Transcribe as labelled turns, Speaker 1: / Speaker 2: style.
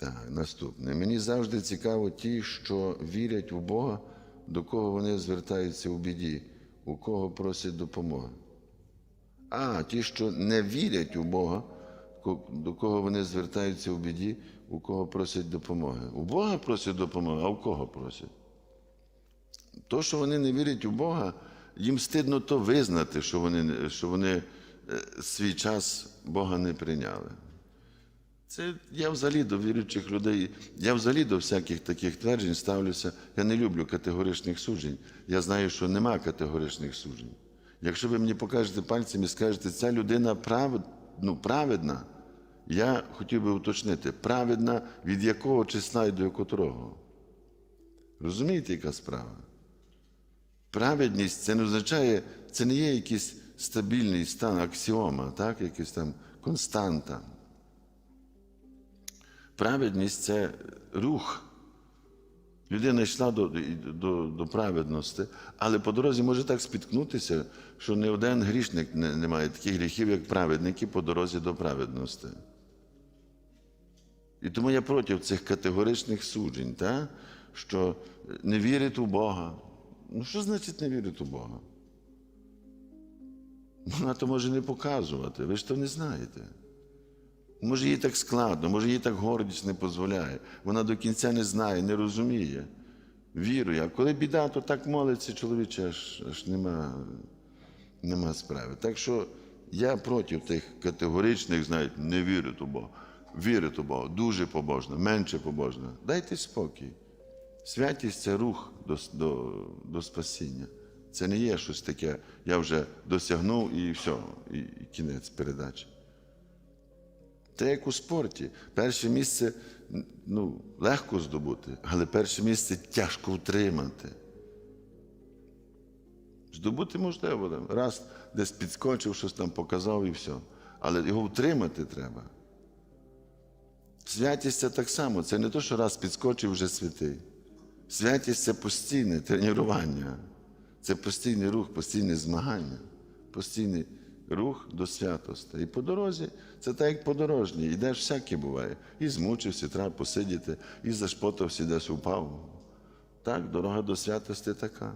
Speaker 1: Так, наступне. Мені завжди цікаво ті, що вірять у Бога, до кого вони звертаються у біді, у кого просять допомоги. А, ті, що не вірять у Бога, до кого вони звертаються у біді, у кого просять допомоги. У Бога просять допомоги, а у кого просять? То, що вони не вірять у Бога, їм стидно то визнати, що вони, що вони е, свій час Бога не прийняли. Це я взагалі до віруючих людей, я взагалі до всяких таких тверджень ставлюся. Я не люблю категоричних суджень. Я знаю, що нема категоричних суджень. Якщо ви мені покажете пальцем і скажете, ця людина прав, ну, праведна, я хотів би уточнити, праведна від якого числа і до котрого. Розумієте, яка справа? Праведність це не означає, це не є якийсь стабільний стан, аксіома, так? якийсь там константа. Праведність це рух. Людина йшла до, до, до праведності, але по дорозі може так спіткнутися, що не один грішник не, не має таких гріхів, як праведники по дорозі до праведності. І тому я проти цих категоричних суджень, та? що не вірить у Бога. Ну, що значить не вірить у Бога? Вона то може не показувати, ви ж то не знаєте. Може, їй так складно, може, їй так гордість не дозволяє. Вона до кінця не знає, не розуміє. Вірує. А коли біда, то так молиться чоловіче, аж, аж нема, нема справи. Так що я проти тих категоричних, знаєте, не вірить у Бога. Вірить у Бога, дуже побожно, менше побожно. Дайте спокій. Святість це рух до, до, до спасіння. Це не є щось таке, я вже досягнув і все, і, і кінець передачі. Це як у спорті. Перше місце ну, легко здобути, але перше місце тяжко втримати. Здобути можливо. Раз десь підскочив, щось там показав і все. Але його втримати треба. Святість це так само. Це не то, що раз підскочив, вже святий. Святість це постійне тренування, це постійний рух, постійне змагання, постійний рух до святості. І по дорозі це так, як подорожній. Йдеш, всяке буває. І змучився, треба посидіти, і зашпотався, десь упав. Так, дорога до святості така.